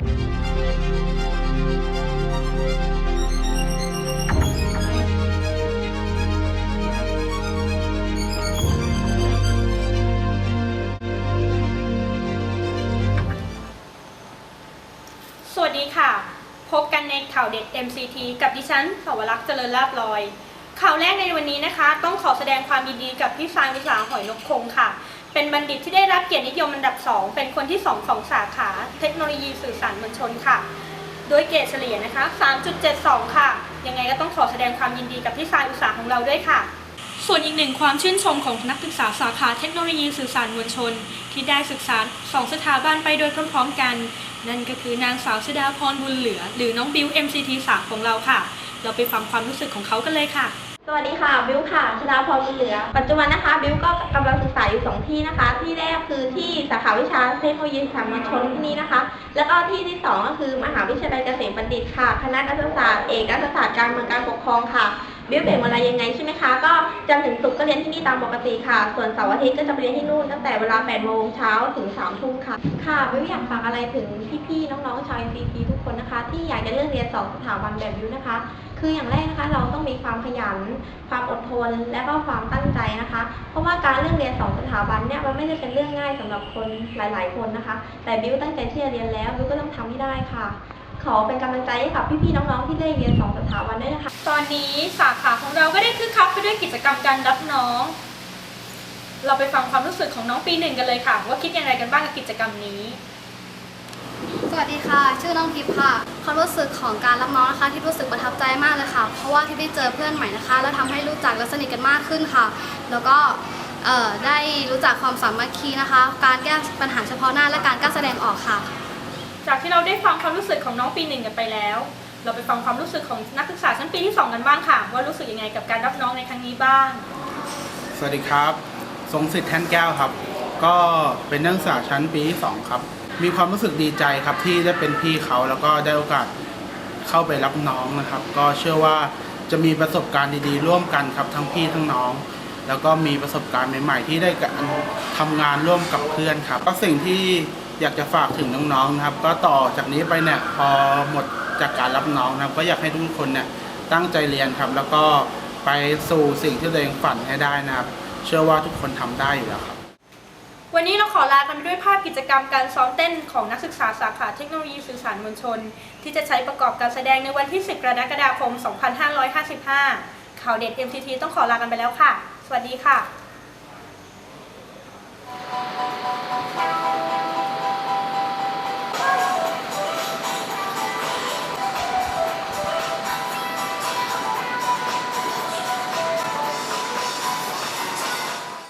สวัสดีค่ะ พบกันในข่าวเด็ด MCT กับดิฉันสาวรักษ์เจริญลาบลอย ข่าวแรกในวันนี้นะคะ ต้องขอแสดงความยินดีกับพี่ซางวิสาหอยนกคงค่ะ เป็นบัณฑิตที่ได้รับเกียรตินิยมอันดับ 2 เป็นคนที่ 2 ของสาขาเทคโนโลยีสื่อสารมวลชนค่ะ โดยเกรดเฉลี่ยนะคะ 3.72 ค่ะ ยังไงก็ต้องขอแสดงความยินดีกับพี่ซายอุตสาหของเราด้วยค่ะ ส่วนอีกหนึ่งความชื่นชมของนักศึกษาสาขาเทคโนโลยีสื่อสารมวลชน ที่ได้ศึกษาสองสถาบันไปโดยพร้อมๆกัน นั่นก็คือนางสาวชดาพรบุญเหลือ หรือน้องบิว MCT สามของเราค่ะ เราไปฟังความรู้สึกของเขากันเลยค่ะ สวัสดีค่ะบิวค่ะชนาพรบุญเหลือ ปัจจุบันนะคะบิวก็กำลังศึกษาอยู่สองที่นะคะ ที่แรกคือที่สาขาวิชาเทคโนโลยีสารมวลชนที่นี่นะคะ แล้วก็ที่ที่สองก็คือมหาวิทยาลัยเกษมบัณฑิตค่ะ คณะรัฐศาสตร์เอกรัฐศาสตร์การเมืองการปกครองค่ะ บิวแบ่งเวลายังไงใช่ไหมคะ ก็จันทร์ถึงศุกร์ก็เรียนที่นี่ตามปกติค่ะ ส่วนเสาร์อาทิตย์ก็จะไปเรียนที่นู่นตั้งแต่เวลา8โมงเช้าถึง3ทุ่มค่ะ ค่ะบิวอยากฝากอะไรถึงพี่ๆน้องๆชาว NCT ทุกคนนะคะ ที่อยากจะเลือกเรียนสองสถาบันแบบบิวนะคะ คืออย่างแรกนะคะเราต้องมีความขยัน ความอดทน และก็ความตั้งใจนะคะ เพราะว่าการเลือกเรียนสองสถาบันเนี่ยมันไม่ได้เป็นเรื่องง่ายสำหรับคนหลาย ๆ คนนะคะ แต่บิวตั้งใจที่จะเรียนแล้วบิวก็ต้องทำให้ได้ค่ะ ขอเป็นกำลังใจให้กับพี่ๆน้องๆที่ได้เรียนสองสถาบันด้วยนะคะ ตอนนี้สาขาของเราก็ได้คึกคักไปด้วยกิจกรรมการรับน้อง เราไปฟังความรู้สึกของน้องปีหนึ่งกันเลยค่ะ ว่าคิดอย่างไรกันบ้างกับกิจกรรมนี้สวัสดีค่ะ ชื่อน้องทิพย์ค่ะความรู้สึกของการรับน้องนะคะ ที่รู้สึกประทับใจมากเลยค่ะ เพราะว่าที่ได้เจอเพื่อนใหม่นะคะ แล้วทำให้รู้จักและสนิทกันมากขึ้นค่ะ แล้วก็เอ่อได้รู้จักความสามัคคีนะคะ การแก้ปัญหาเฉพาะหน้าและการกล้าแสดงออกค่ะ จากที่เราได้ฟังความรู้สึกของน้องปีหนึ่งกันไปแล้ว เราไปฟังความรู้สึกของนักศึกษาชั้นปีที่สองกันบ้างค่ะ ว่ารู้สึกยังไงกับการรับน้องในครั้งนี้บ้าง สวัสดีครับ ทรงสิทธิ์แท่นแก้วครับ ก็เป็นนักศึกษาชั้นปีที่สองครับ มีความรู้สึกดีใจครับที่ได้เป็นพี่เขาแล้วก็ได้โอกาสเข้าไปรับน้องนะครับ ก็เชื่อว่าจะมีประสบการณ์ดีๆ ร่วมกันครับทั้งพี่ทั้งน้อง แล้วก็มีประสบการณ์ใหม่ๆ ที่ได้การทำงานร่วมกับเพื่อนครับก็สิ่งที่ อยากจะฝากถึงน้องๆนะครับ ก็ต่อจากนี้ไปเนี่ยพอหมดจากการรับน้องนะครับ ก็อยากให้ทุกคนเนี่ยตั้งใจเรียนครับ แล้วก็ไปสู่สิ่งที่ตัวเองฝันให้ได้นะครับ เชื่อว่าทุกคนทำได้อยู่แล้วครับ วันนี้เราขอลากันไปด้วยภาพกิจกรรมการซ้อมเต้นของนักศึกษาสาขาเทคโนโลยีสื่อสารมวลชน ที่จะใช้ประกอบการแสดงในวันที่ 10 กรกฎาคม 2555 ข่าวเด็ด MCT ต้องขอลากันไปแล้วค่ะ สวัสดีค่ะ